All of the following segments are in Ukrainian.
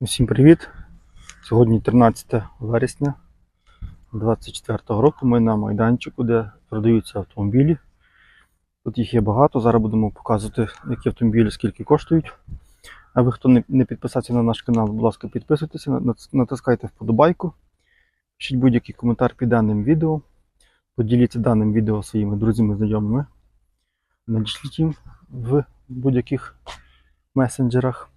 Усім привіт! Сьогодні 13 вересня 2024 року. Ми на майданчику, де продаються автомобілі. Тут їх є багато. Зараз будемо показувати, які автомобілі скільки коштують. А ви, хто не, підписався на наш канал, будь ласка, підписуйтеся, натискайте вподобайку. Пишіть будь-який коментар під даним відео. Поділіться даним відео своїми друзями, знайомими. Надішліть їм в будь-яких месенджерах.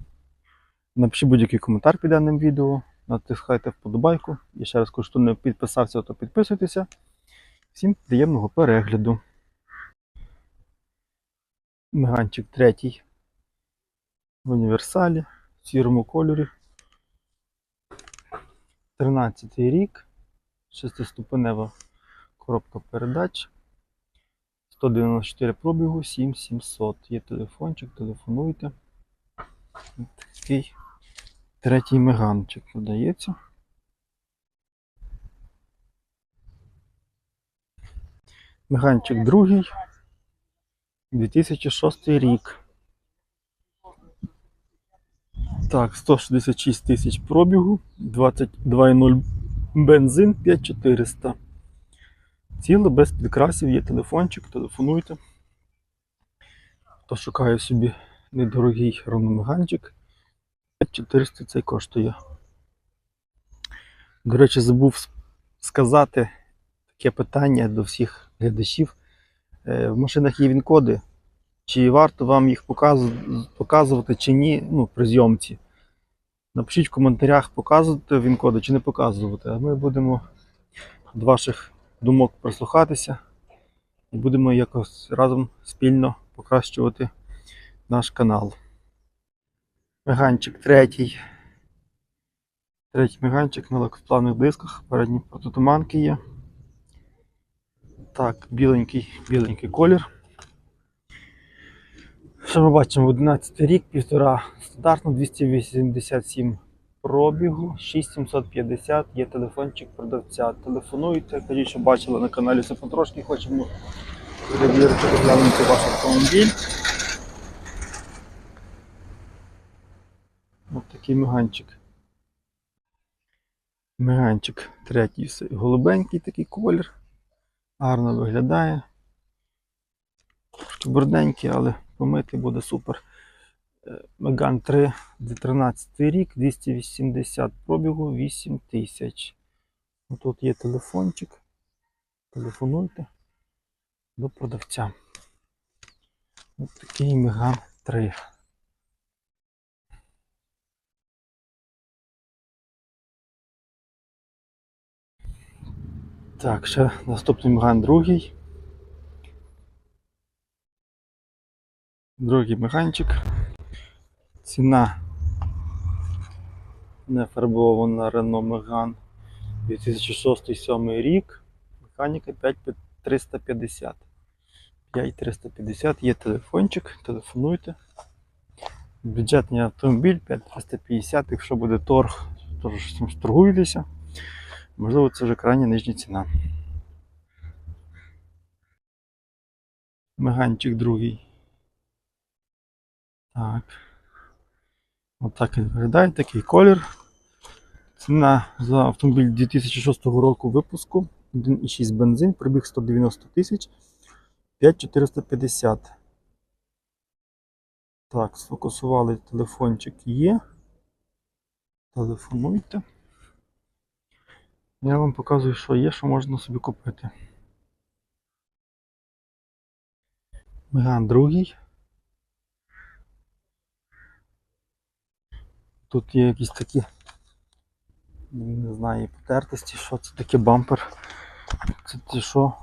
Напишіть будь-який коментар під даним відео, натискайте вподобайку. І ще раз хто не підписався, то підписуйтеся. Всім приємного перегляду. Меганчик третій в універсалі в сірому кольорі. 13 рік. Шестиступенева коробка передач. 194 пробігу, 7700. Є телефончик, телефонуйте. Такий Третій меганчик продається. Меганчик другий. 2006 рік. Так, 166 тисяч пробігу, 22,0 бензин 5400. Ціле без підкрасів, є телефончик, телефонуйте. Хто шукає собі недорогий ровномеганчик, 400 цей коштує. До речі, забув сказати таке питання до всіх глядачів. Е, В машинах є він-коди. Чи варто вам їх показувати чи ні ну, при зйомці? Напишіть в коментарях, показувати він-коди чи не показувати. А ми будемо до ваших думок прислухатися і будемо якось разом спільно покращувати наш канал. Меганчик третій. Третій меганчик на легкосплавних дисках. Передні протитуманки є. Так, біленький, біленький колір. Що ми бачимо? 11 рік, півтора стандартно, 287 пробігу, 6750, є телефончик продавця. Телефонуйте, кажіть, що бачили на каналі все потрошки, хочемо перевірити, розглянути ваш автомобіль. Ось такий меганчик. Меганчик третій, голубенький такий колір. Гарно виглядає. Чубурденький, але помити буде супер. Е, Меган 3 2013 рік, 280 пробігу, 8 тисяч. Тут є телефончик. Телефонуйте до продавця. Ось такий Меган 3. Так, ще наступний Меган другий. Другий механчик. Ціна не фарбована Renault Megane 2006-2007 рік. Механіка 5350. 5350 є телефончик, телефонуйте. Бюджетний автомобіль 5350, якщо буде торг, то торгуйтеся. Можливо, це вже крайня нижня ціна. Меганчик другий. Так. Отак він виглядає, такий колір. Ціна за автомобіль 2006 року випуску. 1,6 бензин, пробіг 190 тисяч 5450. Так, сфокусували телефончик є. Телефонуйте. Я вам показую, що є, що можна собі купити. Меган другий. Тут є якісь такі, не знаю, потертості, що це таке бампер. Це ті що?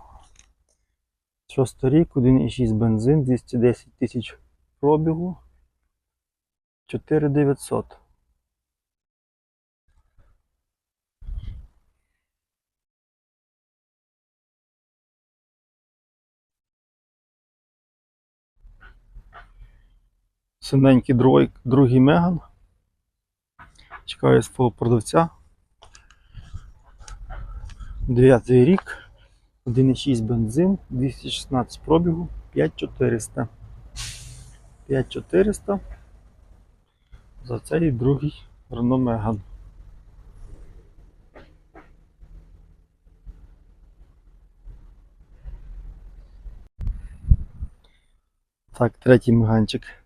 Шостий рік, 1,6 бензин, 210 тисяч пробігу. 4900. Синенький другий, другий Меган. Чекаю свого продавця. 9 рік. 1,6 бензин, 216 пробігу, 5400. 5400 за цей другий Renault Megane. Так, третій меганчик.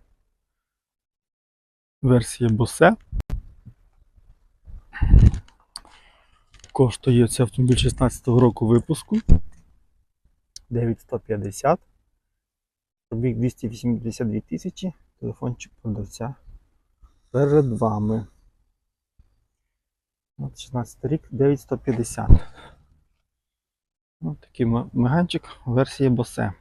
Версія Bose. Коштує цей автомобіль 16-го року випуску. 9150. Пробіг 282 тисячі. Телефончик продавця перед вами. От 16 рік 9150. Ось такий ме- меганчик версії Bose.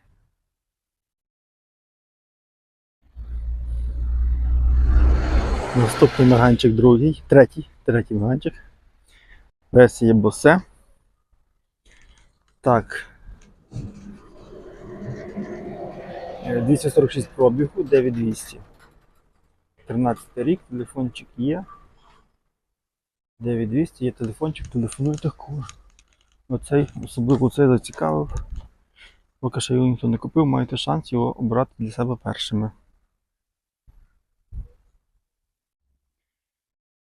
Наступний меганчик другий, третій, третій меганчик. Версія Bose. Так. Е, 246 пробігу, 9200. 13 рік, телефончик є. 9200, є телефончик, телефонуйте кого. Оцей, особливо цей зацікавив. Поки що його ніхто не купив, маєте шанс його обрати для себе першими.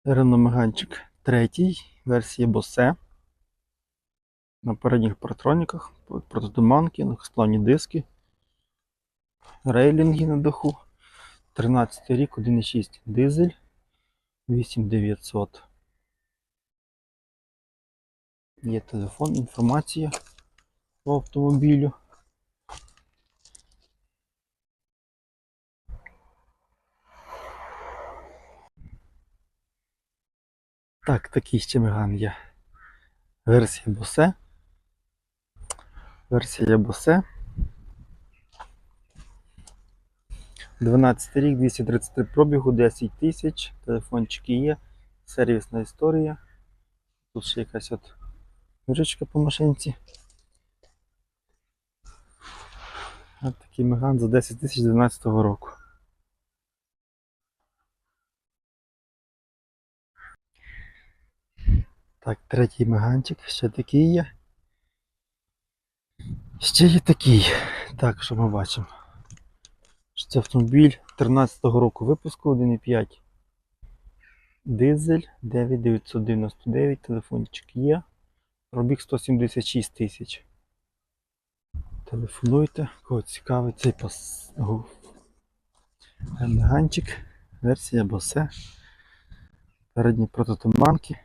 Реномеганчик третій, версія Bose. На передніх паратроніках, протитуманки, легкосплавні диски, рейлінги на даху. 13 рік, 1,6 дизель, 8900. Є телефон, інформація по автомобілю. Так, такий ще меган є. Версія Bose. Версія Bose. 12 рік, 233 пробігу, 10 тисяч. Телефончики є. Сервісна історія. Тут ще якась от ручка по машинці. Ось такий меган за 10 тисяч 12 року. Так, третій меганчик, ще такий є. Ще є такий. Так, що ми бачимо? Що Це автомобіль 13-го року випуску 1,5. Дизель 9999, телефончик є. Пробіг 176 тисяч. Телефонуйте, кого цікавить цей пас... меганчик. Версія Bose. Передні протитуманки.